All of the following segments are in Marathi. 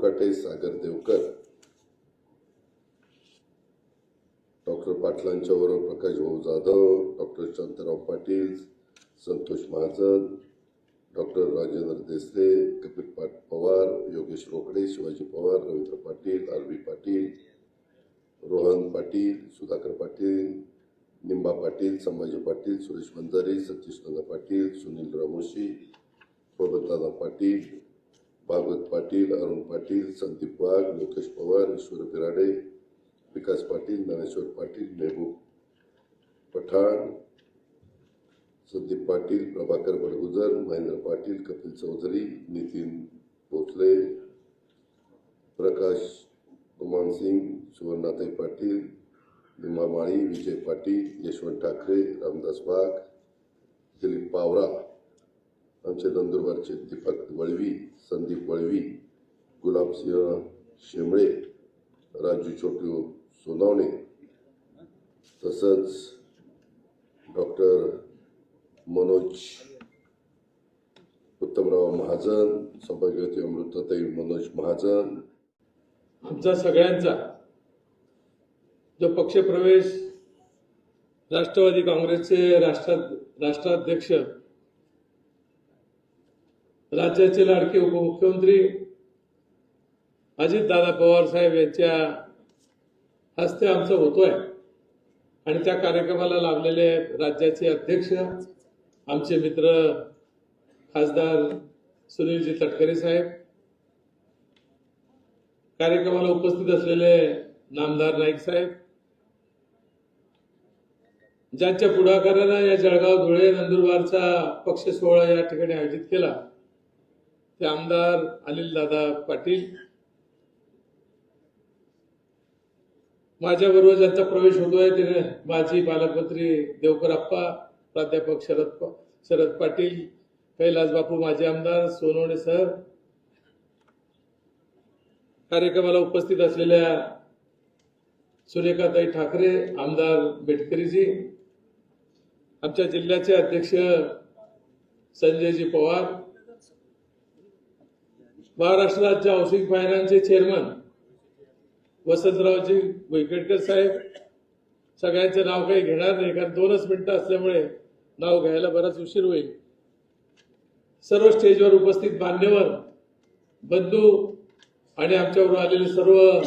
कोकाटे सागर देवकर डॉक्टर पाटलांच्या बरोबर Prakash Bhau Jadhav doctor Shantarao Patil Santosh Mahajan doctor Rajendra Desale Kapil Pat Pawar Yogesh Rokade Shivaji Pawar Ravindra Patil R B Patil Rohan Patil Sudhakar Patil Nimba Patil Sambhaji Patil Suresh Manjari Satish Nanda Patil Sunil Ramoshi Babandada Patil Bhagwat Patil Arun Patil Sandeep Wagh Lokesh Pawar Ishwar Birade Vikas Patil Dnyaneshwar Patil Mehboob Pathan Sandeep Patil Prabhakar Badgujar Mahendra Patil Kapil Chaudhari Nitin Bhosale Prakash Guman Singh Suvarnatai Patil Nima Mali Vijay Patil Yashwant Thackeray Ramdas वाघ दिलीप पावरा आमचे नंदुरबारचे दीपक वळवी संदीप वळवी गुलाबसिंह शेंबळे राजू छोटू सोनावणे तसंच डॉक्टर मनोज उत्तमराव महाजन सौभाग्यवती अमृताताई मनोज महाजन. आमचा सगळ्यांचा जो पक्षप्रवेश राष्ट्रवादी काँग्रेसचे राष्ट्रा राष्ट्राध्यक्ष राज्याचे लाडके उपमुख्यमंत्री अजितदादा पवार साहेब यांच्या हस्ते आमचं होतोय. आणि त्या कार्यक्रमाला लाभलेले राज्याचे अध्यक्ष आमचे मित्र खासदार सुनीलजी तटकरे साहेब कार्यक्रमाला उपस्थित असलेले नामदार नाईक साहेब ज्यांच्या पुढाकारानं या जळगाव धुळे नंदुरबारचा पक्ष सोहळा या ठिकाणी आयोजित केला. ते आमदार अनिलदादा पाटील माझ्याबरोबर ज्यांचा प्रवेश होतोय ते माजी पालकमंत्री देवकर आप्पा प्राध्यापक शरद शरद पाटील कैलास बापू माजी आमदार सोनवणे सर. कार्यक्रमाला उपस्थित असलेल्या सुरेखाताई ठाकरे आमदार बेटकरीजी आमच्या जिल्ह्याचे अध्यक्ष संजयजी पवार महाराष्ट्र राज्य हाऊसिंग फायनान्सचे चेअरमन वसंतरावजी वैकटकर साहेब. सगळ्यांचे नाव काही घेणार नाही कारण दोनच मिनिटं असल्यामुळे नाव घ्यायला बराच उशीर होईल. सर्व स्टेजवर उपस्थित मान्यवर बंधू आणि आमच्यावर आलेले सर्व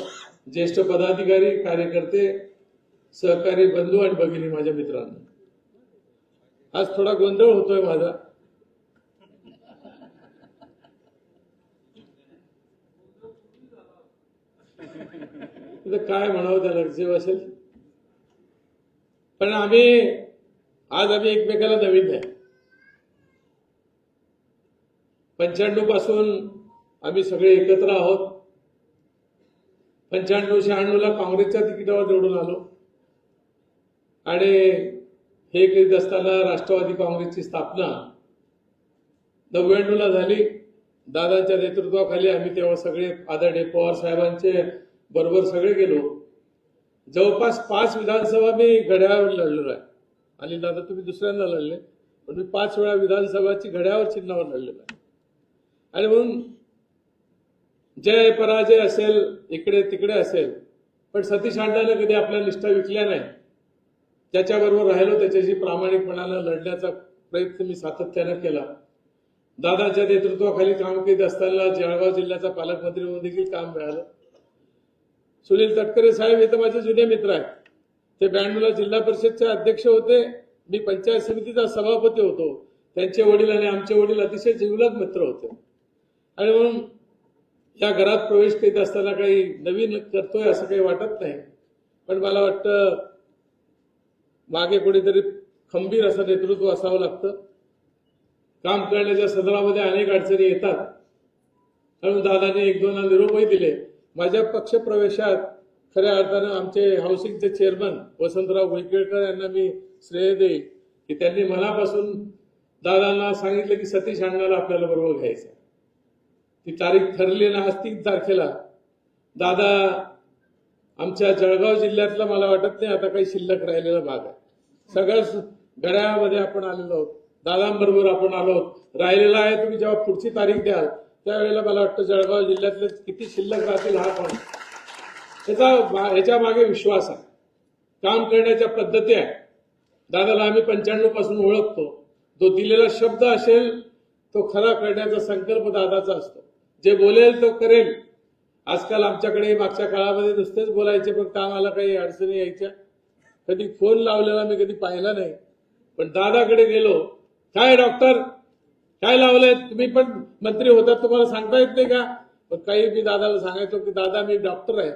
ज्येष्ठ पदाधिकारी कार्यकर्ते सहकारी बंधू आणि भगिनी माझ्या मित्रांनो. आज थोडा गोंधळ होतोय माझा. तर काय म्हणावं त्याला जे असेल पण आम्ही आज आम्ही एकमेकाला नवीन द्या पंच्याण्णवपासून आम्ही सगळे एकत्र आहोत. पंच्याण्णव शहाण्णव ला काँग्रेसच्या तिकिटावर निवडून आलो. आणि हे करीत असताना राष्ट्रवादी काँग्रेसची स्थापना नव्याण्णव ला झाली. दादांच्या नेतृत्वाखाली आम्ही तेव्हा सगळे आदरणीय पवार साहेबांचे बरोबर सगळे गेलो. जवळपास पाच विधानसभा मी घड्याळावर लढलेलो आहे. आणि दादा तुम्ही दुसऱ्यांदा लढले. पण मी पाच वेळा विधानसभाची घड्यावर चिन्हावर लढलेलो आहे. आणि म्हणून जय पराजय असेल इकडे तिकडे असेल पण सतीश अण्णाने कधी आपल्या निष्ठा विकल्या नाही. त्याच्याबरोबर राहिलो त्याच्याशी प्रामाणिकपणानं लढण्याचा प्रयत्न मी सातत्यानं केला. दादाच्या नेतृत्वाखाली काम करीत असताना जळगाव जिल्ह्याचा पालकमंत्री म्हणून देखील काम मिळालं. सुनील तटकरे साहेब हे तर माझे जुने मित्र आहेत. ते ब्याण्णवला जिल्हा परिषदचे अध्यक्ष होते. मी पंचायत समितीचा सभापती होतो. त्यांचे वडील आणि आमचे वडील अतिशय जिवलग मित्र होते. आणि म्हणून या घरात प्रवेश करीत असताना काही नवीन करतोय असं काही वाटत नाही. पण मला वाटतं मागे कुठेतरी खंबीर असं नेतृत्व असावं लागतं. काम करण्याच्या सदरामध्ये अनेक अडचणी येतात. म्हणून दादाने एक दोन निरोपही दिले. माझ्या पक्षप्रवेशात खऱ्या अर्थानं आमचे हाऊसिंगचे चेअरमन वसंतराव गुलकेळकर यांना मी श्रेय देईल की त्यांनी मनापासून दादांना सांगितलं की सतीश अण्णाला आपल्याला बरोबर घ्यायचं ती तारीख ठरली ना आज तीन तारखेला. दादा आमच्या जळगाव जिल्ह्यातला मला वाटत नाही आता काही शिल्लक राहिलेला भाग आहे. सगळ्याच घड्याळामध्ये आपण आलेलो आहोत. दादांबरोबर आपण आलो. राहिलेला आहे तुम्ही जेव्हा पुढची तारीख द्याल त्यावेळेला मला वाटतं जळगाव जिल्ह्यातले किती शिल्लक राहतील हा पण त्याचा मा- मागे विश्वास आहे. काम करण्याच्या पद्धती आहे. दादाला आम्ही पंच्याण्णवपासून ओळखतो. जो दिलेला शब्द असेल तो खरा करण्याचा संकल्प दादाचा असतो. जे बोलेल तो करेल. आजकाल आमच्याकडे मागच्या काळामध्ये नुसतेच बोलायचे पण कामाला काही अडचणी यायच्या. कधी फोन लावलेला मी कधी पाहिला नाही. पण दादाकडे गेलो काय डॉक्टर? काय लावलंय? तुम्ही पण मंत्री होतात तुम्हाला सांगता येत नाही का? काही मी दादाला सांगायचो की दादा मी डॉक्टर आहे.